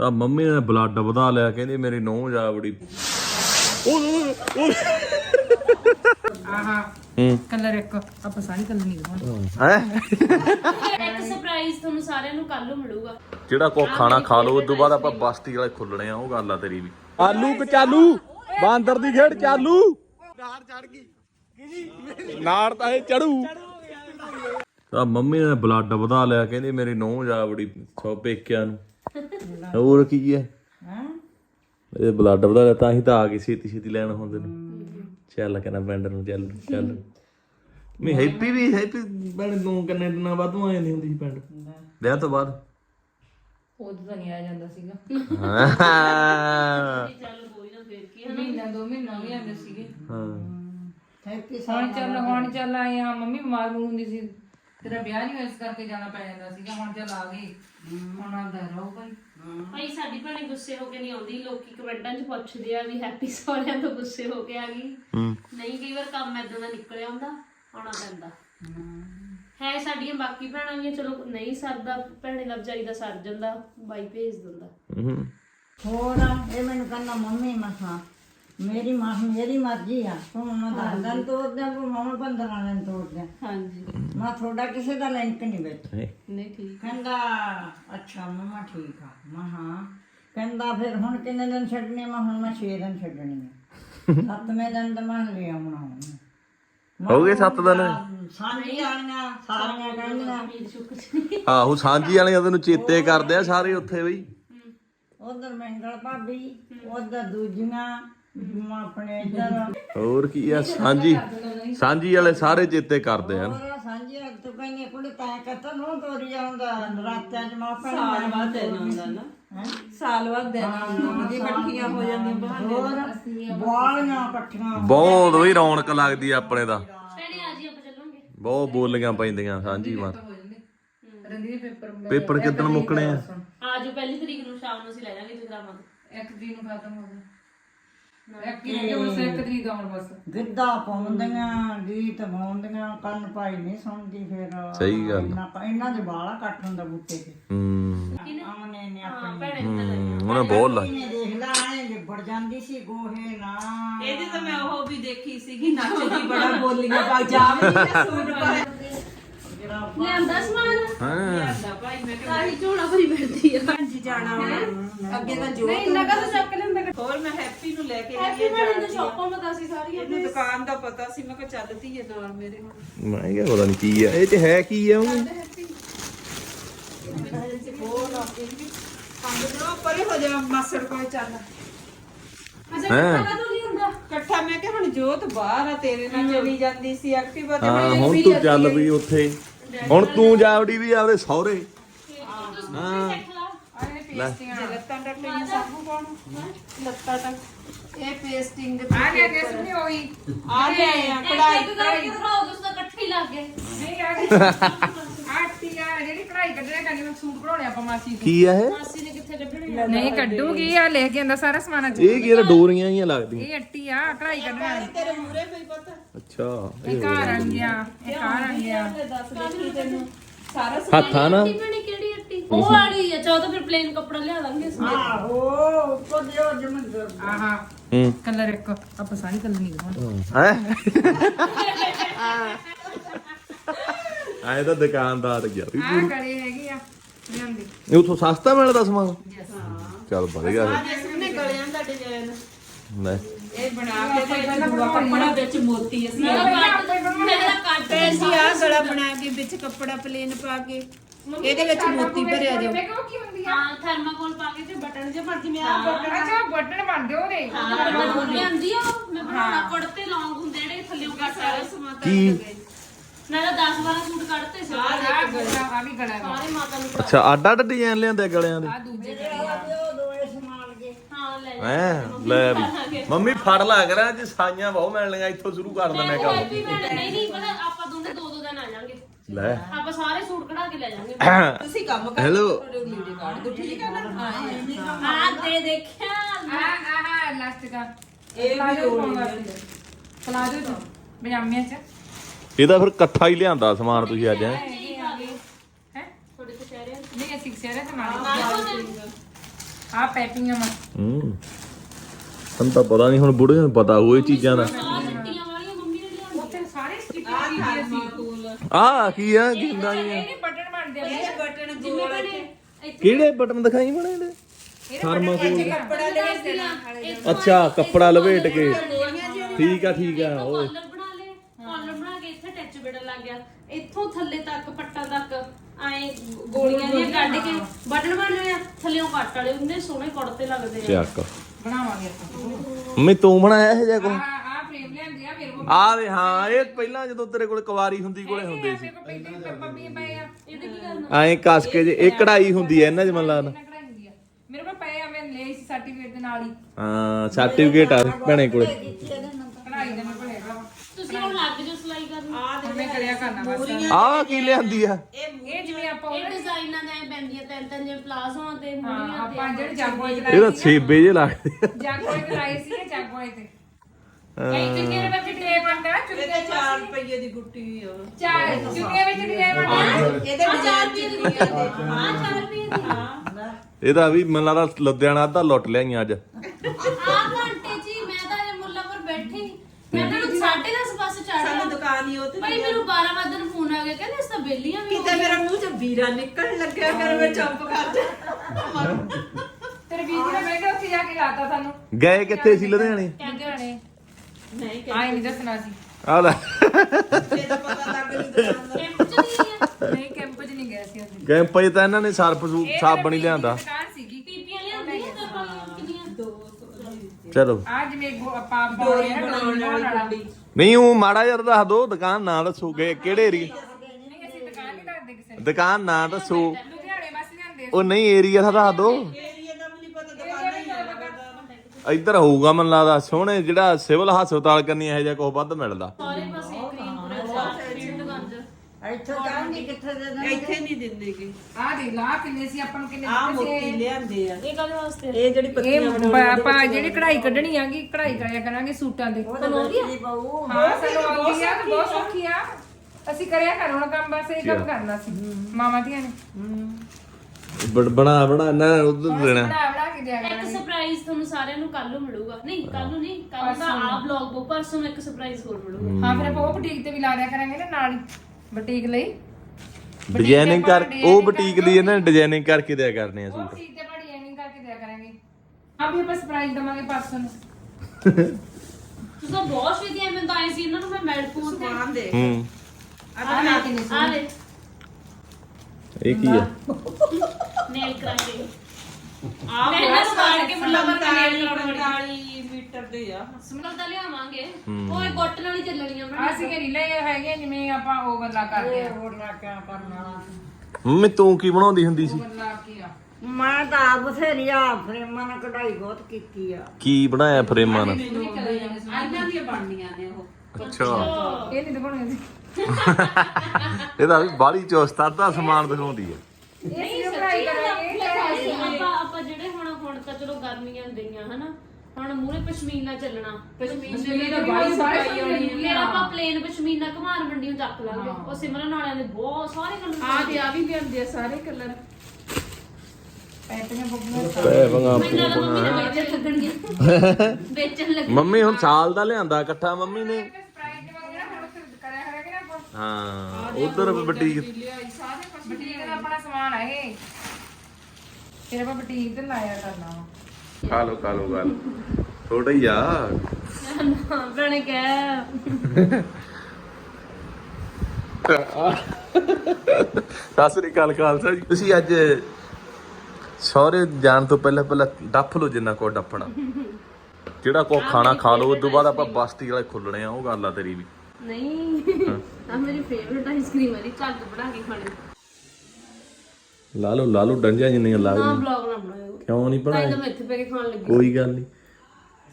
ਤਾਂ ਮੰਮੀ ਨੇ ਬਲੱਡ ਵਧਾ ਲਿਆ ਕਹਿੰਦੀ ਮੇਰੀ ਨੂੰਹ ਜਾ ਬੜੀ ਆਹਾ ਹੂੰ। ਕਲਰ ਇੱਕ ਆਪਾਂ ਸਾਰੀ ਕਲਰ ਨਹੀਂ ਹੈ? ਇੱਕ ਸਰਪ੍ਰਾਈਜ਼ ਤੁਹਾਨੂੰ ਸਾਰਿਆਂ ਨੂੰ ਕੱਲ ਨੂੰ ਮਿਲੂਗਾ। ਜਿਹੜਾ ਕੋ ਖਾਣਾ ਖਾ ਲਓ ਉਸ ਤੋਂ ਬਾਅਦ ਆਪਾਂ ਬਸਤੀ ਵਾਲੇ ਖੁੱਲਣੇ ਆ ਉਹ ਗੱਲ ਆ ਤੇਰੀ ਵੀ। ਆਲੂ ਕ ਚਾਲੂ ਬਾਂਦਰ ਦੀ ਖੇਡ ਚਾਲੂ। ਨਾੜ ਚੜ ਗਈ ਨਾੜ ਤਾਂ ਇਹ ਚੜੂ ਤਾਂ ਮੰਮੀ ਨੇ ਬਲੱਡ ਵਧਾ ਲਿਆ ਕਹਿੰਦੀ ਮੇਰੀ ਨੂੰਹ ਜਾ ਬੜੀ ਸੋ ਪੇਕਿਆਂ ਨੂੰ। ਹੋਰ ਕੀ ਹੈ? ਇਹ ਬਲੱਡ ਵਧਾ ਲਿਆ ਤਾਂ ਹੀ ਤਾਂ ਆ ਗਈ ਛੇਤੀ ਛੇਤੀ ਲੈਣ ਹੁੰਦੇ ਨੇ। ਚੱਲ ਕਹਿੰਦਾ ਪਿੰਡ ਨੂੰ ਚੱਲ ਚੱਲ। ਮੈਂ ਹੈਪੀ ਵੀ ਹੈਪੀ ਬਣ ਨੂੰ ਕਿੰਨੇ ਦਿਨਾਂ ਬਾਅਦ ਤੂੰ ਆਏ ਨਹੀਂ ਹੁੰਦੀ ਸੀ ਪਿੰਡ? ਵਿਆਹ ਤੋਂ ਬਾਅਦ? ਉਦੋਂ ਤਾਂ ਨਹੀਂ ਆ ਜਾਂਦਾ ਸੀਗਾ। ਹਾਂ। ਚੱਲ ਕੋਈ ਨਾ ਫੇਰ ਕੀ ਮਹੀਨਾ ਦੋ ਮਹੀਨਾ ਵੀ ਆਉਂਦੇ ਸੀਗੇ। ਹਾਂ। ਹੁਣ ਚੱਲ ਹੁਣ ਚੱਲ ਆਏ ਹਾਂ ਮੰਮੀ ਬਿਮਾਰ ਹੁੰਦੀ ਸੀ। ਤੇਰਾ ਵਿਆਹ ਨਹੀਂ ਹੋਇਆ ਇਸ ਕਰਕੇ ਜਾਣਾ ਪੈ ਜਾਂਦਾ ਸੀਗਾ ਹੁਣ ਚੱਲ ਆ ਗਈ। ਹੁਣ ਆਉਂਦਾ ਰਹੋ ਭਾਈ ਭਾਈ ਸਾਡੀ ਭੈਣੇ ਗੁੱਸੇ ਹੋ ਕੇ ਨਹੀਂ ਆਉਂਦੀ। ਲੋਕੀ ਕਮੈਂਟਾਂ 'ਚ ਪੁੱਛਦੇ ਆ ਵੀ ਹੈਪੀ ਸਹੁਰਿਆਂ ਤੋਂ ਗੁੱਸੇ ਹੋ ਕੇ ਆ ਗਈ। ਹੂੰ। ਨਹੀਂ ਕਈ ਵਾਰ ਕੰਮ ਏਦਾਂ ਦਾ ਨਿਕਲ ਆਉਂਦਾ ਆਉਣਾ ਪੈਂਦਾ। ਹੈ। ਸਾਡੀਆਂ ਬਾਕੀ ਭੈਣਾਂ ਵੀ ਚਲੋ ਨਹੀਂ ਸਰਦਾ ਭੈਣੇ ਦਾ ਵਿਚਾਰੀ ਦਾ ਸਰ ਜਾਂਦਾ ਬਾਈ ਭੇਜ ਦਿੰਦਾ। ਹੂੰ। ਹੋਰ ਇਹ ਮੈਨੂੰ ਕਹਿੰਦਾ ਮੰਮੀ ਮਸਾ ਮੇਰੀ ਮਾਂ ਮੇਰੀ ਮਰਜ਼ੀ ਆ। ਤੂੰ ਦਿਨ ਤੋੜ ਦਿਆਂ ਤੂੰ ਮੈਂ 15 ਦਿਨ ਤੋੜ ਹਾਂਜੀ। ਮੈਂ ਤੁਹਾਡਾ ਕਿਸੇ ਦਾ ਲਿੰਕ ਨਹੀਂ ਵਿੱਚ ਨਹੀਂ। ਠੀਕ। ਕਹਿੰਦਾ ਅੱਛਾ ਮਮਾ ਠੀਕ ਆ। ਮੈਂ ਹਾਂ। ਕਹਿੰਦਾ ਫਿਰ ਹੁਣ ਕਿੰਨੇ ਦਿਨ ਛੱਡਣੇ ਮੈਂ ਹੁਣ ਮੈਂ 6 ਦਿਨ ਛੱਡਣੀ ਆ। ਸੱਤਵੇਂ ਦਿਨ ਤਾਂ ਮੈਂ ਲੈ ਆਉਣਾ ਹੁਣ। ਹੋ ਗਏ ਸੱਤ ਦਿਨ? ਸਾਂਝੀ ਵਾਲੀਆਂ ਸਾਰੀਆਂ ਕਹਿੰਦੀਆਂ ਆਹੋ ਸਾਂਝੀ ਵਾਲੇ ਤੈਨੂੰ ਚੇਤੇ ਕਰਦੇ ਆ ਸਾਰੇ ਉੱਥੇ ਬਈ। ਉਧਰ ਮੰਗਲ ਭਾਬੀ ਉਧਰ ਦੂਜੀਆਂ ਆਪਣੇ ਇੱਧਰ ਹੋਰ ਕੀ ਆ? ਸਾਂਝੀ ਸਾਂਝੀ ਵਾਲੇ ਸਾਰੇ ਚੇਤੇ ਕਰਦੇ ਆ ਹੋਰ ਸਾਂਝੀ ਅੱਗ ਤੋਂ ਕਹਿੰਦੀ ਕੁੜੀ ਤੈਂ ਕਹਤਾ ਨੂੰ ਤੋਰੀ ਜਾਂਦਾ ਰਾਤਾਂ ਚ ਮਾਪਾ ਸਾਲ ਬਾਅਦ ਹੁੰਦਾ ਨਾ। ਸਾਲ ਬਾਅਦ ਦਿਨ ਆਉਂਦੀ ਇਕੱਠੀਆਂ ਹੋ ਜਾਂਦੀਆਂ ਹੋਰ ਬਾਲੀਆਂ ਇਕੱਠੀਆਂ। ਬਹੁਤ ਵੀ ਰੌਣਕ ਲੱਗਦੀ ਆ ਆਪਣੇ ਦਾ। ਭੈਣੇ ਆ ਜੀ ਆਪਾਂ ਚੱਲਾਂਗੇ। ਬਹੁਤ ਬੋਲੀਆਂ ਪੈਂਦੀਆਂ ਸਾਂਝੀ ਮਾਰ ਹੋ ਜਾਂਦੇ ਰੰਦੀ ਦੇ ਪੇਪਰ ਪੇਪਰ ਕਿੱਦਣ ਮੁੱਕਣੇ ਆ? ਆਜੋ ਪਹਿਲੀ ਤਰੀਕ ਨੂੰ ਸ਼ਾਮ ਨੂੰ ਅਸੀਂ ਲੈ ਜਾਵਾਂਗੇ ਜਗਰਾਵਾਂ ਤੋਂ। ਇੱਕ ਦਿਨ ਖਤਮ ਹੋ ਗਿਆ। ਇੱਕ ਦਿਨ ਬਸ ਇੱਕ ਤਰੀਕ ਆਉਣ ਬਸ। ਗਿੱਧਾ ਪਾਉਂਦੀਆਂ ਗੀਤ ਗਾਉਂਦੀਆਂ ਕੰਨ ਪਾਈ ਨਹੀਂ ਸੁਣਦੀ ਫਿਰ ਸਹੀ ਗੱਲ। ਇੰਨਾ ਪ- ਇਹਨਾਂ ਦੇ ਬਾਲਾ ਕੱਟ ਹੁੰਦਾ ਬੂਟੇ ਤੇ। ਹੂੰ। ਆਮਨੇ ਨੇ ਆਪਣੀ। ਨੂੰ ਹੂੰ, ਉਹਨੇ ਬਹੁਤ ਲਾਈ ਨੇ ਦੇਖ ਲਾ ਐ ਲਿਬੜ ਜਾਂਦੀ ਸੀ ਗੋਹੇ ਨਾ ਇਹਦੀ ਤਾਂ ਮੈਂ ਉਹ ਵੀ ਦੇਖੀ ਸੀਗੀ ਨੱਚਦੀ ਬੜਾ ਬੋਲੀਆਂ ਪਾ ਜਾ ਵੀ ਸੂਟ ਪਾ ਲਿਆਂਦਾ ਸਮਾਨ? ਹਾਂ। ਭਾਈ ਮੈਂ ਸਾਰੀ ਝੋਲਾ ਭਰੀ ਫਿਰਦੀ ਆ। ਜਾਣਾ। ਅੱਗੇ ਤਾਂ ਜੋ ਨਹੀਂ ਇੰਨਾ ਕਦੋਂ ਚੱਕ ਲੈਂਦਾ ਹੋਰ ਮੈਂ ਹੈਪੀ ਨੂੰ ਲੈ ਕੇ ਹੈਪੀ ਭੈਣੇ ਦੇ ਸ਼ੌਪਾਂ ਪਤਾ ਸੀ ਸਾਰੀਆਂ ਇਹਨੂੰ ਦੁਕਾਨ ਦਾ ਪਤਾ ਸੀ ਮੈਂ ਕਿਹਾ ਚੱਲਦੀ ਹੈ ਨਾਲ ਮੇਰੇ ਹੁਣ। ਮੈਂ ਕਿਹਾ ਪਤਾ ਨਹੀਂ ਕੀ ਆ ਇਹ ਚ ਹੈ ਕੀ ਆ ਉਹ ਪੰਜ ਦਿਨੋਂ ਪਰੇ ਹੋ ਜਾ ਮਾਸੜ ਕੋਲ ਚੱਲ। ਹੈ? ਕਦੋਂ ਨਹੀਂ ਹੁੰਦਾ? ਇਕੱਠਾ ਮੈਂ ਕਿਹਾ ਹੁਣ ਜੋਤ ਬਾਹਰ ਆ ਤੇਰੇ ਨਾਲ ਚਲੀ ਜਾਂਦੀ ਸੀ ਐਕਟਿਵਾ ਤੇ ਹਾਂ ਹੁਣ ਤੂੰ ਚੱਲ ਵੀ ਉੱਥੇ। ਹੁਣ ਤੂੰ ਜਾਵੜੀ ਵੀ ਆਪਦੇ ਸਹੁਰੇ। ਹਾਂ। ਲੈ। ਜੇ ਲੱਤਾਂ ਡੱਟੀਆਂ ਸਾਬੂ ਕੌਣ ਲੱਤਾਂ ਤੱਕ ਇਹ ਪੇਸਟਿੰਗ ਦੇ ਆ ਗਿਆ ਗੈਸ ਨਹੀਂ ਹੋਈ ਆ ਲਿਆਏ ਆ ਕਢਾਈ ਇੱਕ ਕਰਕੇ ਦਿਖਾਓ ਤੁਸੀਂ ਤਾਂ ਇਕੱਠੇ ਹੀ ਲੱਗ ਗਏ। ਨਹੀਂ ਆ ਗਈ ਆਟੀ ਆ ਜਿਹੜੀ ਕਢਾਈ ਕੱਢਣੇ ਕਰਨੀ ਮੈਂ ਸੂਟ ਬਣਾਉਣੇ ਆਪਾਂ ਮਾਸੀ ਤੋਂ। ਕੀ ਆ ਇਹ? ਮਾਸੀ ਨੇ ਕਿੱਥੇ ਕੱਢਣੇ ਨਹੀਂ ਕੱਢੂਗੀ ਆ ਲੈ ਕੇ ਆਂਦਾ ਸਾਰਾ ਸਮਾਨ ਅੱਜ। ਇਹ ਆ ਡੋਰੀਆਂ ਹੀ ਲੱਗਦੀਆਂ। ਇਹ ਅੱਟੀ ਆ ਕਢਾਈ ਕੱਢਣਾ ਤੇਰੇ ਮੂਰੇ ਪਈ ਪਤਾ। ਅੱਛਾ ਇਹ ਘਰ ਆ ਗਿਆ ਇਹ ਘਰ ਆ ਗਿਆ। ਦੱਸ ਦੇਖੀ ਤੈਨੂੰ। ਸਾਰਾ ਹੱਥਾਂ ਨਾ ਕਿਹੜੀ ਅੱਟੀ ਉਹ ਵਾਲੀ ਆ ਚਾਹ ਤਾਂ ਫਿਰ ਪਲੇਨ ਕੱਪੜਾ ਲਿਆ ਦਾਂਗੇ ਅਸੀਂ। ਆਹੋ ਉੱਪਰ ਦਿਓ ਜਮਨ ਆਹਾ ਹੂੰ। ਕਲਰ ਇੱਕ ਆਪਾਂ ਸਾਰੀ ਕਲਰ ਨਹੀਂ ਦਿਖਾਉਣੇ। ਹੈ? ਆਏ ਤਾਂ ਦੁਕਾਨਦਾਰ ਗਿਆ। ਵੀ ਆ ਕਰੇ ਹੈਗੀ ਆ ਲਿਆਂਦੀ। ਇਹ ਉਥੋਂ ਸਸਤਾ ਮਿਲਦਾ ਸਮਾਨ? ਚੱਲ ਵਧੀਆ ਜਿਸ ਨੇ ਗਲਿਆਂ ਦਾ ਡਿਜ਼ਾਈਨ ਲੈ। ਇਹ ਬਣਾ ਕੇ ਤੇ ਦੂਆ ਕੱਪੜਾ ਵਿੱਚ ਮੋਤੀ ਅਸੀਂ ਮੇਰਾ ਕੱਟ ਅਸੀਂ ਆ ਗਲਾ ਬਣਾ ਕੇ ਵਿੱਚ ਕੱਪੜਾ ਪਲੇਨ ਪਾ ਕੇ ਇਹਦੇ ਵਿੱਚ ਮੋਤੀ ਭਰਿਆ ਜਾਓ। ਮੈਂ ਕਿਹਾ ਉਹ ਕੀ ਹੁੰਦੀ ਆ? ਹਾਂ ਥਰਮਾਕੋਲ ਪਾ ਕੇ ਤੇ ਬਟਨ ਜੇ ਮਰਜ਼ੀ ਮੈਂ ਆ ਬਟਨ ਅੱਛਾ ਬਟਨ ਬਣਦੇ ਉਹਦੇ। ਬਟਨ ਲਿਆਂਦੀ ਆ ਉਹ। ਮੈਂ ਬਣਾਉਣਾ ਕੁੜਤੇ ਲੌਂਗ ਹੁੰਦੇ ਜਿਹੜੇ ਥੱਲੇੋਂ ਕੱਟ ਸਾਰੇ ਸਮਾਂ ਕੀ? ਮੈਂ ਤਾਂ 10 12 ਸੂਟ ਕੱਢਤੇ ਸੀ। ਆ ਗਲਾ ਆ ਵੀ ਗਲਾ ਵਾ। ਸਾਰੇ ਮਾਤਾ ਨੂੰ ਅੱਛਾ ਅੱਡ ਅੱਡ ਡਿਜ਼ਾਈਨ ਲਿਆਂਦੇ ਗਲਿਆਂ ਦੇ? ਆ। ਦੂਜੇ ਦਿਓ ਦੋਏ ਸਮਾਲ ਕੇ। ਹਾਂ ਲੈ ਜਾ। ਹੈ ਲੈ ਵੀ। ਮੰਮੀ ਫੜ ਲਾ ਕਰਾਂ ਅੱਜ ਸਾਈਆਂ ਬਹੁਤ ਮਿਲਣੀਆਂ ਇੱਥੋਂ ਸ਼ੁਰੂ ਕਰ ਦਿੰਦੇ ਕੰਮ। ਨਹੀਂ ਨਹੀਂ ਪਤਾ ਆਪਾਂ ਦੋਨੇ ਦੋ ਲੈ। ਆਪਾਂ ਸਾਰੇ ਸੂਟ ਕਢਾ ਕੇ ਲੈ ਜਾਾਂਗੇ ਤੁਸੀਂ ਕੰਮ ਕਰ ਕਾਰਡ ਠੀਕ ਹੈ ਨਾ ਹਾਂ ਆ ਦੇਖਿਆ। ਆ ਆ ਦਾ। ਇਹ ਵੀ ਲੋੜ ਪਲਾਜੋ ਚ ਪਜਾਮਿਆਂ ਚ। ਇਹਦਾ ਫਿਰ ਇਕੱਠਾ ਹੀ ਲਿਆਂਦਾ ਸਮਾਨ ਤੁਸੀਂ ਅੱਜ ਹੈਂ? ਹੈ? ਥੋੜੇ ਤੇ ਸ਼ਹਿਰੇ ਨਹੀਂ ਇਹ ਸਿਕਸ ਹੈ ਤੇ ਨਾਲ ਆ ਪੈਕਿੰਗਾਂ ਵਾ ਹੂੰ। ਸਾਨੂੰ ਤਾਂ ਪਤਾ ਨਹੀਂ ਹੁਣ ਬੁੜੇ ਨੂੰ ਪਤਾ ਹੋਏ ਚੀਜ਼ਾਂ ਦਾ ਆ ਚਿੱਟੀਆਂ ਵਾਲੀਆਂ ਮੰਮੀ ਨੇ ਲਿਆਂਦੀਆਂ ਉੱਥੇ ਸਾਰੇ ਸਟਿੱਕਰ ਕੀਤੇ ਸੀ ਆ ਕੀ ਆ? ਕਿੰਦਾ ਇਹ ਨਹੀਂ ਬਟਨ ਬਣਦੇ ਆ ਇਹ ਬਟਨ ਜਿੰਨੇ ਬਣੇ। ਇੱਥੇ ਕਿਹੜੇ ਬਟਨ ਦਿਖਾਈ ਬਣੇ ਨੇ ਇਹਦੇ ਬਟਨ ਕੱਪੜਾ ਲੈ ਦੇਣਾ। ਅੱਛਾ ਕੱਪੜਾ ਲਵੇਟ ਕੇ। ਠੀਕ ਆ ਠੀਕ ਆ ਓਏ। ਕਾਲਰ ਬਣਾ ਲਏ ਕਾਲਰ ਬਣਾ ਕੇ ਇੱਥੇ ਟੱਚ ਬਟਨ ਲੱਗ ਗਿਆ। ਇੱਥੋਂ ਥੱਲੇ ਤੱਕ ਪੱਟਾਂ ਤੱਕ ਐ ਗੋਲੀਆਂ ਦੀਆਂ ਕੱਢ ਕੇ ਬਟਨ ਬਣ ਲਿਆ ਥੱਲੇੋਂ ਕੱਟ ਵਾਲੇ ਉਹਨੇ ਸੋਹਣੇ ਕੁੜਤੇ ਲੱਗਦੇ ਆ। ਚੱਕ। ਬਣਾਵਾਂਗੇ ਆਪਾਂ। ਮੈਂ ਤੂੰ ਬਣਾਇਆ ਇਹ ਜਿਹਾ ਕੋ ਆ ਆ ਲਿਆਂਦੀ ਆ ਦੇ ਹਾਂ ਇਹ ਪਹਿਲਾਂ ਜਦੋਂ ਤੇਰੇ ਕੋਲ ਕੁਵਾਰੀ ਹੁੰਦੀ ਕੋਲੇ ਹੁੰਦੇ ਸੀ। ਮੇਰੇ ਕੋਲ ਪਹਿਲੇ ਪੰਮੀ ਪਏ ਆ ਇਹਦੇ ਕੀ ਕਰਨਾ ਐਂ ਕੱਸ ਕੇ ਜੇ ਇਹ ਕਢਾਈ ਹੁੰਦੀ ਐ ਇਹਨਾਂ ਚ ਮਨ ਲੱਗਦਾ ਕਿੰਨਾ ਕਢਾਈ ਹੁੰਦੀ ਆ ਮੇਰੇ ਕੋਲ ਪਏ ਆ ਮੈਂ ਲਏ ਸੀ ਸਰਟੀਫਿਕੇਟ ਦੇ ਨਾਲ ਹੀ। ਹਾਂ ਸਰਟੀਫਿਕੇਟ ਆ ਭੈਣੇ ਕੋਲੇ। ਕਢਾਈ ਦਾ ਮੇਰੇ ਕੋਲ ਹੈਗਾ ਵਾ। ਤੁਸੀਂ ਹੁਣ ਲੱਗ ਜਾਓ ਸਿਲਾਈ ਕਰਨ ਹੁਣ ਮੈਂ ਕਰਿਆ ਕਰਨਾ ਬਸ। ਆ ਕੀ ਲਿਆਂਦੀ ਆ? ਇਹ ਜਿਵੇਂ ਆਪਾਂ ਇਹ ਡਿਜ਼ਾਈਨਾਂ ਦਾ ਐ ਪੈਂਦੀਆਂ ਤਿੰਨ ਤਿੰਨ ਜਿਵੇਂ ਪਲਾਜ਼ੋਆਂ ਤੇ ਹਾਂ ਤੇ ਆਪਾਂ ਜਿਹੜੇ ਜਾਗੋਏ ਇਹ ਚਲਾਏ ਤਾਂ ਸੇਬੇ ਜੇ ਲੱਗਦੇ ਆ। ਜਾਗੋਏ ਚਲਾਏ ਸੀ ਇਹ ਜਾਗੋਏ ਤੇ। ਕਈ ਚੁੰਨੀਆਂ ਦੇ ਵਿੱਚ ਟੇ ਬਣਦਾ ਇਹਦੇ ਚੁੰਨੀਆਂ 4 ਰੁਪਏ ਦੀ ਗੁੱਟੀ ਆ। ਚਾਰ ਚੁੰਨੀਆਂ ਵਿੱਚ ਟੇ ਬਣਦਾ ਇਹਦੇ ਚਾਰ ਰੁਪਏ ਦੀ ਆ ਚਾਰ ਰੁਪਏ ਦੀ ਇਹਦਾ ਵੀ ਮੈਨੂੰ ਲੱਗਦਾ ਲੁਧਿਆਣਾ ਅੱਧਾ ਲੁੱਟ ਲਿਆਈਆਂ ਅੱਜ। ਆ ਘੰਟੇ ਜੀ ਮੈਂ ਤਾਂ ਇਹ ਮੁੱਲਾਪੁਰ ਬੈਠੀ। ਮੈਂ ਇਹਨਾਂ ਨੂੰ 10:30 ਬੱਸ ਚੜ੍ਹ ਸਾਨੂੰ ਦੁਕਾਨ ਹੀ ਉਹ ਤੇ ਭਾਈ ਮੈਨੂੰ 12 ਵਜੇ ਨੂੰ ਫੋਨ ਆ ਗਿਆ। ਕਹਿੰਦੇ ਇਸ ਤਾਂ ਬੇਲੀਆਂ ਵੀ ਹੋ ਕਿਤੇ ਮੇਰਾ ਮੂੰਹ ਚ ਵੀਰਾ ਨਿਕਲਣ ਲੱਗਿਆ ਕਰ ਮੈਂ ਚੁੱਪ ਕਰ ਜਾ। ਤੇਰੇ ਵੀਰ ਜੀ ਨੇ ਬੈਠੇ ਉੱਥੇ ਜਾ ਕੇ ਲਾਤਾ ਸਾਨੂੰ। ਗਏ ਕਿੱਥੇ ਸੀ ਲੁਧਿਆਣੇ? ਨਹੀਂ ਆਈ ਨਹੀਂ ਦੱਸਣਾ ਸੀ। ਆ ਲੈ। ਕਿਤੇ ਤਾਂ ਪਤਾ ਲੱਗ ਨਹੀਂ ਦੁਕਾਨ ਦਾ ਕੈਂਪ ਚ ਨਹੀਂ ਆ ਨਹੀਂ ਕੈਂਪ 'ਚ ਨਹੀਂ ਗਏ ਸੀ ਅਸੀਂ ਕੈਂਪ 'ਚ ਤਾਂ ਇਹਨਾਂ ਨੇ ਸਰਫ ਸੂਪ ਸਾਬਣ ਹੀ ਲਿਆਂਦਾ। ਦੁਕਾਨ ਸੀਗੀ। ਪੀਪੀਆਂ ਲਿਆਂਦੀਆਂ ਤੇ ਆਪਾਂ ਕਿੰਨੀਆਂ? ਚਲੋ। ਆਪਾਂ ਬਣਾਉਣ ਵਾਲਾ ਨਹੀਂ ਉਹ ਮਾੜਾ ਜਿਹਾ ਦੱਸ ਦੋ ਦੁਕਾਨ ਨਾਂ ਦੱਸੋ ਗਏ ਕਿਹੜੇ ਨਹੀਂ ਅਸੀਂ ਦੁਕਾਨ ਨਹੀਂ ਦੱਸਦੇ ਕਿਸੇ ਨੂੰ। ਦੁਕਾਨ ਨਾਂ ਦੱਸੋ। ਲੁਧਿਆਣੇ ਬਸ ਲਿਆਂਦੇ ਉਹ ਨਹੀਂ ਏਰੀਆ ਦਾ ਦੱਸ ਦੋ ਏਰੀਆ ਦਾ ਵੀ ਨਹੀਂ ਪਤਾ ਦੁਕਾਨ ਨਹੀਂ ਇੱਧਰ ਹੋਊਗਾ ਮੈਨੂੰ ਲੱਗਦਾ ਸੋਹਣੇ ਜਿਹੜਾ ਸਿਵਲ ਹਸਪਤਾਲ ਕੰਨੀ ਇਹੋ ਜਿਹਾ ਕੁਝ ਵੱਧ ਮਿਲਦਾ। ਸਾਰੇ ਪਾਸੇ ਕਰੀਮ ਪੂਰਾ ਚਾਰ ਦੁਕਾਨ ਚ ਇੱਥੋਂ ਜਾਣਗੇ ਕਿੱਥੇ ਦੇ ਦੇਣਗੇ ਇੱਥੇ ਨਹੀਂ ਦਿੰਦੇ ਕਿ ਆ ਦੇ ਲਾ ਕਿੰਨੇ ਸੀ ਆਪਾਂ ਨੂੰ ਕਿੰਨੇ ਆ ਦਿੱਤੇ ਮੋਤੀ ਸੀ। ਲਿਆਂਦੇ ਆ। ਇਹ ਕਾਹਦੇ ਵਾਸਤੇ ਇਹ ਜਿਹੜੀ ਪੱਤੀਆਂ ਆਪਾਂ ਜਿਹੜੀ ਕਢਾਈ ਕੱਢਣੀ ਆਗੀ ਕਢਾਈ ਕਰਿਆ ਕਰਾਂਗੇ ਸੂਟਾਂ ਦੇ। ਤੁਹਾਨੂੰ ਆਉਂਦੀ ਬਹੂ ਹਾਂ ਸਾਨੂੰ ਆਉਂਦੀ ਆ ਤੇ ਬਹੁਤ ਸੌਖੀ ਆ। ਅਸੀਂ ਕਰਿਆ ਕਰ ਹੁਣ ਕੰਮ ਬਸ ਇਹ ਕੰਮ ਕਰਨਾ ਸੀ। ਮਾਮਾ ਧੀਆਂ ਨੇ। ਬਣਾ ਬਣਾ ਨਾ ਉਧਰ ਦੇਣਾ। ਬਣਾ ਬਣਾ ਕੇ ਦਿਆ ਇੱਕ ਕਰਾਂਗੇ ਸਰਪ੍ਰਾਈਜ਼ ਤੁਹਾਨੂੰ ਸਾਰਿਆਂ ਨੂੰ ਕੱਲ ਨੂੰ ਮਿਲੂਗਾ। ਨਹੀਂ ਕੱਲ ਨੂੰ ਨਹੀਂ ਕੱਲ ਦਾ ਆ ਵਲੌਗ ਬੋ ਪਰਸੋਂ ਨੂੰ ਇੱਕ ਸਰਪ੍ਰਾਈਜ਼ ਹੋਰ ਮਿਲੂਗਾ। ਹਾਂ। ਫਿਰ ਆਪਾਂ ਉਹ ਬੁਟੀਕ ਤੇ ਵੀ ਲਾ ਦਿਆ ਕਰਾਂਗੇ ਨਾ ਨਾਲ ਹੀ। ਬੁਟੀਕ ਲਈ। ਡਿਜ਼ਾਈਨਿੰਗ ਕਰ ਉਹ ਬੁਟੀਕ ਲਈ ਇਹਨਾਂ ਨੇ ਡਿਜ਼ਾਈਨਿੰਗ ਕਰਕੇ ਦਿਆ ਕਰਨੇ ਆ ਉਹ ਸੂਟ। ਬੁਟੀਕ ਤੇ ਬੜੀ ਐਨਿੰਗ ਕਰਕੇ ਦਿਆ ਕਰਾਂਗੇ। ਆ ਵੀ ਆਪਾਂ ਸਰਪ੍ਰਾਈਜ਼ ਦਵਾਂਗੇ ਪਰਸੋਂ ਨੂੰ। ਤੁਸੀਂ ਤਾਂ ਬਹੁਤ ਛੇਤੀ ਐਵੇਂ ਤਾਂ ਆਏ ਸੀ ਇਹਨਾਂ ਨੂੰ ਮੈਂ ਫੋਨ ਤੇ ਦੁਕਾਨ ਦੇ ਹੂੰ। ਆ ਕਿੰਨੇ ਆ ਲੈ। ਇਹ ਕੀ ਆ? ਨੇਲ ਕਰਾਂਗੇ। ਮੈਂ ਇਹਨਾਂ ਨੂੰ ਮਾਰ ਕੇ ਮੁੱਲਾ ਪਰ ਨੇਲ ਕਰਾਉਣ ਵਾਲੀ 45 ਮੀਟਰ ਦੇ ਆ। ਸਮਨਲ ਦਾ ਲਿਆਵਾਂਗੇ। ਉਹ ਇਹ ਗੁੱਟ ਨਾਲ ਹੀ ਚੱਲਣੀਆਂ ਆ ਬਣਾ ਸੀ ਕਿ ਰੀਲੇ ਹੈਗੇ ਜਿਵੇਂ ਆਪਾਂ ਓਵਰਲਾ ਕਰਦੇ ਆ ਹੋਰ ਨਾ ਕਿਆ ਕਰਨਾ ਮੰਮੀ ਤੂੰ ਕੀ ਬਣਾਉਂਦੀ ਹੁੰਦੀ ਸੀ? ਓਵਰਲਾ ਕੀ ਆ। ਮੈਂ ਤਾਂ ਆਪ ਬਥੇਰੀ ਆ ਫਰੇਮਾਂ ਨਾਲ ਕਢਾਈ ਬਹੁਤ ਕੀਤੀ ਆ। ਕੀ ਬਣਾਇਆ ਫਰੇਮਾਂ ਨਾਲ? ਆਈਆਂ ਦੀਆਂ ਬਣਨੀਆਂ ਨੇ ਉਹ। ਅੱਛਾ। ਇਹ ਨਹੀਂ ਦਿਖਾਉਣੇ ਸੀ ਇਹਦਾ ਵੀ ਬਾਹਲੀ ਚੁਸਤ ਦਾ ਸਮਾਨ ਦਿਖਾਉਂਦੀ ਆ। ਇਹ ਸੀ ਪੜਾਈ ਕਰਾਂਗੇ ਆਪਾਂ ਆਪਾਂ ਜਿਹੜੇ ਹੁਣ ਹੁਣ ਤਾਂ ਚਲੋ ਗਰਮੀਆਂ ਹੁੰਦੀਆਂ ਹਨਾ ਹੁਣ ਮੂਰੇ ਪਸ਼ਮੀਨਾ ਚੱਲਣਾ। ਪਸ਼ਮੀਨੇ ਦਾ ਬਾਈ ਫਿਰ ਆਪਾਂ ਪਲੇਨ ਪਸ਼ਮੀਨਾ ਘਮਾਰ ਮੰਡੀੋਂ ਚੱਕ ਲਾਂਗੇ। ਉਹ ਸਿਮਰਨ ਵਾਲਿਆਂ ਦੇ ਬਹੁਤ ਸਾਰੇ ਕਲਰ ਆ ਤੇ ਆ। ਵੀ ਲਿਆਂਦੇ ਆ ਸਾਰੇ ਕਲਰ ਪੈਟੀਆਂ ਬੁੱਕੀਆਂ ਪੈ ਬੰਗਾ ਮੈਨੂੰ ਲੱਗਦਾ ਮੰਮੀ ਨੇ ਵੇਚਣ ਲੱਗਣੀਆਂ ਵੇਚਣ ਲੱਗ ਮੰਮੀ ਹੁਣ ਸਾਲ ਦਾ ਲਿਆਂਦਾ ਇਕੱਠਾ ਮੰਮੀ ਨੇ। ਹਾਂ ਉਧਰ ਬੁਟੀਕ ਬੁਟੀਕ। ਦਾ ਆਪਣਾ ਸਮਾਨ ਆ ਇਹ। ਫਿਰ ਆਪਾਂ ਬੁਟੀਕ ਤੇ ਲਾਇਆ ਕਰਨਾ ਖਾ ਲੋ ਖਾ ਲੋ ਗੱਲ ਥੋੜਾ ਹੀ ਆ। ਬਣ ਗਿਆ ਸਤਿ ਸ੍ਰੀ ਅਕਾਲ ਖਾਲਸਾ ਜੀ। ਤੁਸੀਂ ਅੱਜ ਸਹੁਰੇ ਜਾਣ ਤੋਂ ਪਹਿਲਾਂ ਪਹਿਲਾਂ ਡੱਫ ਲਓ ਜਿੰਨਾ ਕੋ ਡੱਫਣਾ ਜਿਹੜਾ ਕੋ ਖਾਣਾ ਖਾ ਲਓ ਉਸ ਤੋਂ ਬਾਅਦ ਆਪਾਂ ਬਸਤੀ ਵਾਲੇ ਖੁੱਲਣੇ ਆ ਉਹ ਗੱਲ ਆ ਤੇਰੀ ਵੀ। ਨਹੀਂ ਆ ਮੇਰੀ ਫੇਵਰਿਟ ਆਈਸਕ੍ਰੀਮ ਹੈ ਝੱਗ ਬਣਾ ਕੇ ਖਾਣੀ। ਲਾ ਲਓ ਲਾ ਲਓ ਡੰਜੀਆਂ ਜਿੰਨੀਆਂ ਲਾ ਨਾ ਲਓ। ਬਲੌਗ ਨਾ ਬਣਾਇਓ। ਕਿਉਂ ਨਹੀਂ ਤਾਂ ਬਣਾਏ ਤਾਂ ਮੈਂ ਇੱਥੇ ਪੈ ਕੇ ਖਾਣ ਲੱਗੀ। ਕੋਈ ਗੱਲ ਨਹੀਂ।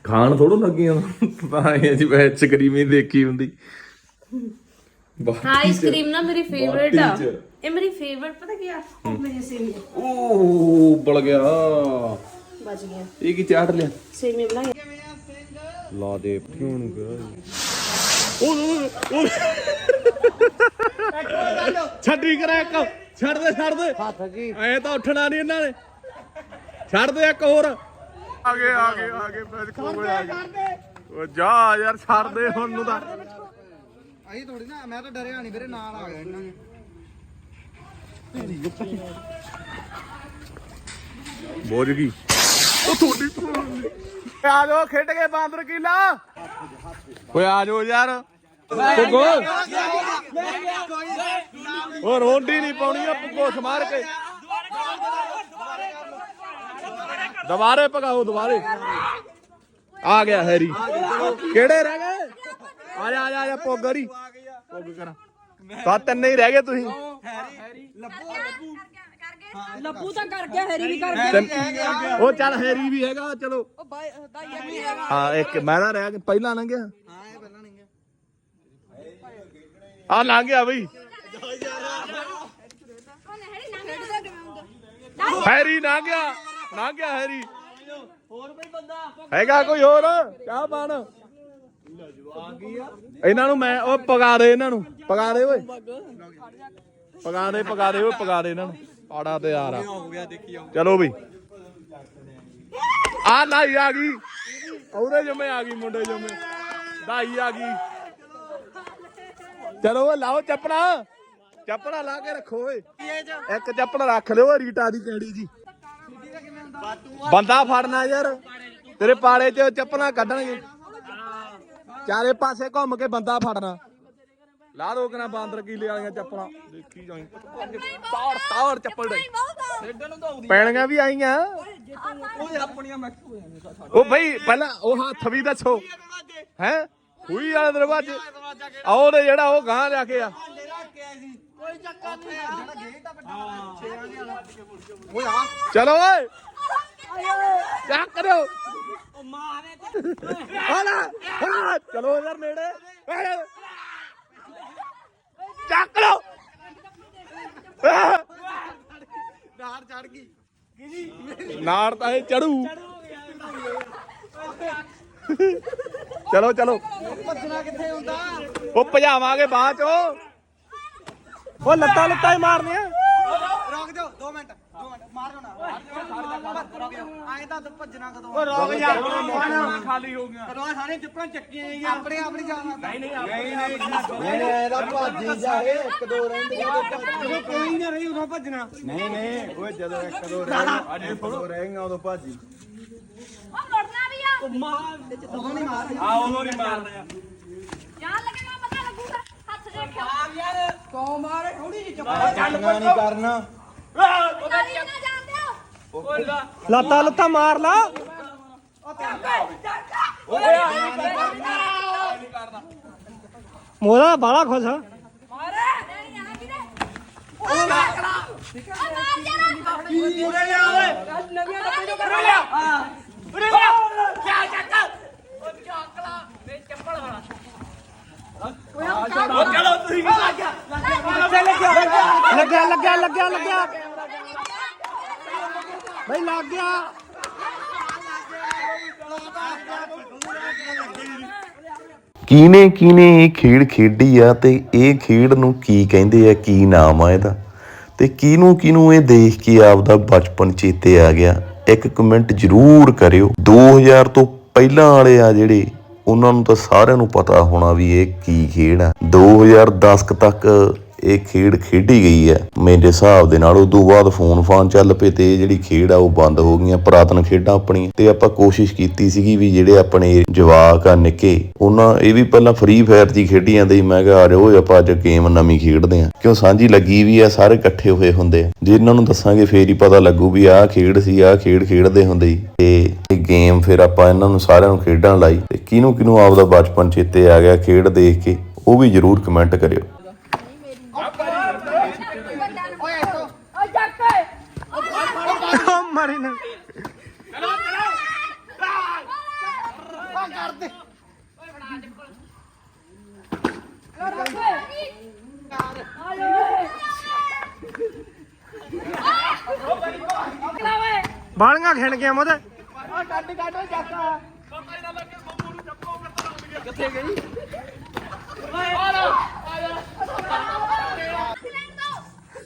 ਖਾਣ ਥੋੜੋ ਲੱਗੀਆਂ। ਤਾਂ ਇਹ ਜੀ ਬੈਚ ਸਕਰੀਮ ਹੀ ਦੇਖੀ ਹੁੰਦੀ। ਹਾਂ ਆਈਸਕ੍ਰੀਮ ਨਾ ਮੇਰੀ ਫੇਵਰਿਟ ਆ। ਬਾਟੀ। ਇਹ ਮੇਰੀ ਫੇਵਰਿਟ ਪਤਾ ਕੀ ਆ? ਉਹ ਮੇਰੀ ਸੇਮੀਆਂ। ਓ ਬਲ ਗਿਆ। ਬਚ ਗਿਆ ਇਹ ਕੀ ਚਾਟ ਲਿਆ? ਸੇਮੀਆਂ ਬਣਾ ਕੇ ਲਾ ਦੇ। ਕਿਉਂ ਨੂੰ ਉਹ ਛੱਡੀ ਕਰਾ ਇੱਕ। ਛੱਡ ਦੇ ਛੱਡ ਦੇ। ਹੱਥ ਕੀ ਐ ਤਾਂ ਉੱਠਣਾ ਨਹੀਂ ਇਹਨਾਂ ਨੇ। ਛੱਡ ਦੇ ਇੱਕ ਹੋਰ। ਆ ਗਏ ਆ ਗਏ ਆ ਗਏ ਫਿਰ ਕੋਲ ਆ ਗਏ। ਉਹ ਜਾ ਯਾਰ ਛੱਡ ਦੇ ਹੁਣ ਨੂੰ ਤਾਂ। ਅਸੀਂ ਥੋੜੀ ਨਾ ਮੈਂ ਤਾਂ ਡਰਿਆ ਨਹੀਂ ਵੀਰੇ ਨਾਲ ਆ ਗਿਆ ਇਹਨਾਂ ਨੇ। ਬੋਝ ਗਈ। ਉਹ ਥੋੜੀ ਆ ਜਾਓ ਖੇਡ ਕੇ ਬਾਂਦਰ ਕੀਲਾ। ਓਏ ਆ ਜਾਓ ਯਾਰ। ਪੁੱਗੋ ਉਹ ਰੋਂਡੀ ਨਹੀਂ ਪਾਉਣੀ ਆ ਪੁੱਗੋ ਸਮਾਰ ਕੇ। ਦੁਬਾਰੇ ਪਕਾਓ ਦੁਬਾਰੇ। ਆ ਗਿਆ ਹੈਰੀ। ਕਿਹੜੇ ਰਹਿ ਗਏ? ਆ ਜਾ ਆ ਜਾ ਪੁੱਗਰੀ ਪੁੱਗ ਕਰਾਂ। ਤਾਂ ਤਿੰਨੇ ਹੀ ਰਹਿ ਗਏ ਤੁਸੀਂ। ਲੱਭੂ ਤਾਂ ਕਰ ਗਿਆ ਹੈਰੀ ਵੀ ਕਰ ਤਿੰਨ- ਉਹ ਚੱਲ ਹੈਰੀ ਵੀ ਹੈਗਾ ਚਲੋ। ਹਾਂ ਇੱਕ ਮੈਂ ਨਾ ਰਹਿ ਗਿਆ ਪਹਿਲਾਂ ਲੰਘਿਆ ਹਾਂ ਇਹ ਪਹਿਲਾਂ ਨਹੀਂ ਗਿਆ ਆ ਲੰਘ ਗਿਆ ਬਈ। ਹੈਰੀ ਲੰਘ ਗਿਆ ਲੰਘ ਗਿਆ ਹੈਰੀ। ਹੋਰ ਕੋਈ ਬੰਦਾ। ਹੈਗਾ ਕੋਈ ਹੋਰ? ਚਾਹ ਪਾਣ। ਇਹਨਾਂ ਨੂੰ ਮੈਂ ਉਹ ਪਗਾ ਦੇ ਇਹਨਾਂ ਨੂੰ। ਪਗਾ ਦੇ ਓਏ। ਪਗਾ ਦੇ ਪਗਾ ਦੇ ਓਏ ਪਗਾ ਦੇ ਇਹਨਾਂ ਨੂੰ। ਆੜਾ ਤੇ ਯਾਰ ਚਲੋ ਬਈ। ਆ ਲਾਈ ਆ ਗਈ। ਉਹਦੇ ਜਮੇ ਆ ਗਈ ਮੁੰਡੇ ਜਮੇ। ਦਾਈ ਆ ਗਈ। ਚਲੋ ਲਾਓ ਚੱਪਣਾ ਚੱਪਣਾ ਲਾ ਕੇ ਰੱਖੋ ਓਏ। ਇੱਕ ਚੱਪਣਾ ਰੱਖ ਲਿਓ ਰੀਟਾ ਦੀ ਕਿਹੜੀ ਜੀ। ਬੰਦਾ ਫੜਨਾ ਯਾਰ। ਤੇਰੇ ਪਾੜੇ 'ਚ ਚੱਪਲਾਂ ਕੱਢਣਗੇ। ਚਾਰੇ ਪਾਸੇ ਘੁੰਮ ਕੇ ਬੰਦਾ ਫੜਨਾ। ਲਾ ਦੋ ਕਨਾ ਬਾਂਦਰ ਕੀਲੇ ਵਾਲੀਆਂ ਚੱਪਲਾਂ। ਦੇਖੀ ਜਾਈ। ਤਾੜ ਤਾੜ ਚੱਪਲ ਦੇ। ਪੈਣੀਆਂ ਵੀ ਆਈਆਂ। ਉਹ ਬਈ ਪਹਿਲਾਂ ਉਹ ਹੱਥ ਵੀ ਦੱਸੋ। ਹੈ? ਖੂਹੀ ਵਾਲੇ ਦਰਵਾਜ਼ੇ। ਆਓ ਤੇ ਜਿਹੜਾ ਉਹ ਗਾਂ ਲਿਆ ਕੇ ਆ। ਚਲੋ ਓਏ। ਚੱਕ ਕਰਿਓ ਹਾਲਾ ਹਾਲਾ। ਚਲੋ ਯਾਰ ਨੇੜੇ। ਚੱਕ ਲਓ। ਨਾੜ ਚੜ ਗਈ। ਨਾੜ ਤਾਂ ਇਹ ਚੜੂ। ਚਲੋ ਚਲੋ। ਭੱਜਣਾ ਕਿੱਥੇ ਹੁੰਦਾ? ਉਹ ਭਜਾਵਾਂਗੇ ਬਾਅਦ ਚੋਂ। ਉਹ ਲੱਤਾਂ ਲੱਤਾਂ ਹੀ ਮਾਰਨੀਆਂ। ਰੁਕ ਜਾਓ 2 ਮਿੰਟ 2 ਮਿੰਟ ਮਾਰੋ ਨਾ। ਰੁਕ ਜਾਓ ਆਏ ਤਾਂ ਭੱਜਣਾ ਕਦੋਂ ਓ ਰੁਕ ਯਾਰ ਖਾਲੀ ਹੋ ਗਿਆ। ਕਰਵਾ ਸਾਰੇ ਚਿੱਪਾਂ ਚੱਕੀਆਂ ਆਈਆਂ ਆਪਣੇ ਆਪਣੀ ਜਾਨ ਨਹੀਂ ਨਹੀਂ ਨਹੀਂ ਨਹੀਂ ਨਹੀਂ ਇਹਦਾ ਭੱਜੀ ਜਾਏ। ਇੱਕ ਦੋ ਰਹਿੰਦੇ ਜਦੋਂ ਕੋਈ ਨਾ ਰਹੀ ਉਦੋਂ ਭੱਜਣਾ। ਨਹੀਂ ਨਹੀਂ ਓਏ ਜਦੋਂ ਇੱਕ ਦੋ ਰਹਿ ਅਜੇ ਦੋ ਰਹੇਗਾ ਉਦੋਂ ਭਾਜੀ ਉਹ ਮੁੜਨਾ ਵੀ ਆ। ਉਦੋਂ ਨਹੀਂ ਮਾਰ ਆ ਉਹਨੂੰ ਨਹੀਂ ਮਾਰਨਾ ਜਾਣ ਲੱਗੇਗਾ ਪਤਾ ਲੱਗੂਗਾ ਨਹੀਂ ਕਰਨਾ। ਗਾਲੀ ਨਾ ਜਾਣ ਦਿਓ ਲੱਤਾਂ ਲੱਤਾਂ ਮਾਰ ਲਾ। ਮੋਰਾ ਬਾਲਾ ਖੁਸ਼ ਆ। ਨਹੀਂ ਜਾਣਾ ਕਿਤੇ ਉਹ ਮਾਰ ਉਹ ਮਾਰ ਜਾਣਾ ਲੱਗਿਆ ਲੱਗਿਆ ਲੱਗਿਆ ਲੱਗਿਆ। ਬਈ ਲੱਗ ਗਿਆ। ਕੀਨੇ ਕੀਨੇ ਇਹ ਖੇਡ ਖੇਡੀ ਆ ਤੇ ਇਹ ਖੇਡ ਨੂੰ ਕੀ ਕਹਿੰਦੇ ਆ, ਕੀ ਨਾਮ ਆ ਇਹਦਾ? ਤੇ ਕਿਹਨੂੰ ਕਿਹਨੂੰ ਇਹ ਦੇਖ ਕੇ ਆਪਦਾ ਬਚਪਨ ਚੇਤੇ ਆ ਗਿਆ? ਇੱਕ ਕਮੈਂਟ ਜ਼ਰੂਰ ਕਰਿਓ। 2000 ਤੋਂ ਪਹਿਲਾਂ ਵਾਲੇ ਆ ਜਿਹੜੇ, ਉਹਨਾਂ ਨੂੰ ਤਾਂ ਸਾਰਿਆਂ ਨੂੰ ਪਤਾ ਹੋਣਾ ਵੀ ਇਹ ਕੀ ਖੇਡ ਆ। 2010 ਕੁ ਤੱਕ ਇਹ ਖੇਡ ਖੇਡੀ ਗਈ ਹੈ। ਮੇਰੇ ਹਿਸਾਬ ਦੇ ਨਾਲ ਉਦੋਂ ਬਾਅਦ ਫੋਨ ਫਾਨ ਚੱਲ ਪਏ ਤੇ ਇਹ ਜਿਹੜੀ ਖੇਡ ਆ ਉਹ ਬੰਦ ਹੋ ਗਈਆਂ। ਪੁਰਾਤਨ ਖੇਡਾਂ ਆਪਣੀਆਂ। ਤੇ ਆਪਾਂ ਕੋਸ਼ਿਸ਼ ਕੀਤੀ ਸੀਗੀ ਵੀ ਜਿਹੜੇ ਆਪਣੇ ਜਵਾਕ ਆ, ਨਿੱਕੇ, ਉਹਨਾਂ ਇਹ ਵੀ ਪਹਿਲਾਂ ਫ੍ਰੀ ਫਾਇਰ ਦੀ ਖੇਡੀ ਜਾਂਦੇ ਸੀ। ਮੈਂ ਕਿਹਾ, ਆ ਜਾਓ, ਆਪਾਂ ਅੱਜ ਗੇਮ ਨਵੀਂ ਖੇਡਦੇ ਆ ਕਿਉਂ? ਸਾਂਝੀ ਲੱਗੀ ਵੀ ਆ, ਸਾਰੇ ਇਕੱਠੇ ਹੋਏ ਹੁੰਦੇ ਆ। ਜੇ ਇਹਨਾਂ ਨੂੰ ਦੱਸਾਂਗੇ, ਫੇਰ ਹੀ ਪਤਾ ਲੱਗੂ ਵੀ ਆਹ ਖੇਡ ਸੀ, ਆਹ ਖੇਡ ਖੇਡਦੇ ਹੁੰਦੇ ਸੀ। ਤੇ ਇਹ ਗੇਮ ਫਿਰ ਆਪਾਂ ਇਹਨਾਂ ਨੂੰ ਸਾਰਿਆਂ ਨੂੰ ਖੇਡਣ ਲਾਈ। ਤੇ ਕਿਹਨੂੰ ਕਿਹਨੂੰ ਆਪਦਾ ਬਚਪਨ ਚੇਤੇ ਆ ਗਿਆ ਖੇਡ ਦੇਖ ਕੇ, ਉਹ ਵੀ ਜਰੂਰ ਕਮੈਂਟ ਕਰਿਓ ਓ ਜੱਕ ਮਰੀ ਨਾ ਬਾਲੀਆਂ ਖਿਣ ਗਿਆ ਮੋਦੇ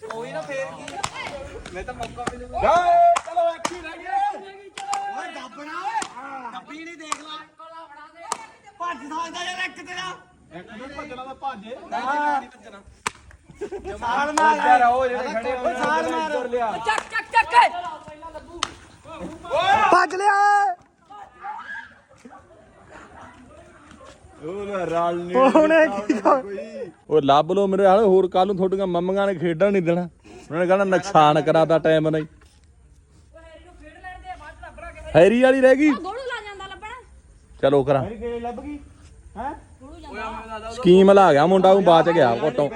ਕੋਈ ਨਾ ਫੇਰ ਕੀ ਮੈਂ ਤਾਂ ਮੌਕਾ ਮਿਲੂ ਚਲੋ ਇੱਕ ਹੀ ਰਹਿ ਗਿਆ ਓਏ ਦੱਬਣਾ ਓਏ ਦੱਬੀ ਨਹੀਂ ਦੇਖ ਲਾ ਭੱਜ ਸਕਦਾ ਯਾਰ ਇੱਕ ਤੇਰਾ ਇੱਕ ਨੂੰ ਭੱਜਣਾ ਤਾਂ ਭੱਜੇ ਨਹੀਂ ਭੱਜਣਾ ਸਾਲ ਮਾਰ ਯਾਰ ਉਹ ਜਿਹੜੇ ਖੜੇ ਹੋਏ ਸਾਲ ਮਾਰ ਚੱਕ ਚੱਕ ਚੱਕ। ਭੱਜ ਲਿਆ ਉਹ ਰਲ ਨਹੀਂ ਉਹਨੇ ਕੀ ਉਹ ਲੱਭ ਲੋ ਮੇਰੇ ਹਾਲੇ ਹੋਰ ਕੱਲ ਨੂੰ ਤੁਹਾਡੀਆਂ ਮੰਮੀਆਂ ਨੇ ਖੇਡਣ ਨਹੀਂ ਦੇਣਾ। ਉਹਨਾਂ ਨੇ ਕਹਿਣਾ ਨੁਕਸਾਨ ਕਰਾਤਾ ਟਾਈਮ ਨਹੀਂ। ਹੈਰੀ ਵਾਲੀ ਰਹਿ ਗਈ। ਗੋੜੂ ਲਾ ਜਾਂਦਾ ਲੱਭਣਾ। ਚਲੋ ਕਰਾਂ। ਕਿਹੜੇ ਲੱਭ ਗਈ? ਹੈ? ਸਕੀਮ ਲਾ ਗਿਆ ਮੁੰਡਾ ਉਹ ਬਾਚ ਗਿਆ ਕੁੱਟੋਂ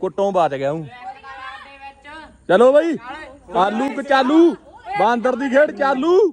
ਕੁੱਟੋਂ ਬਾਚ ਗਿਆ ਉਹ। ਚਲੋ ਬਈ। ਚਾਲੂ ਕ ਚਾਲੂ ਬਾਂਦਰ ਦੀ ਖੇਡ ਚਾਲੂ।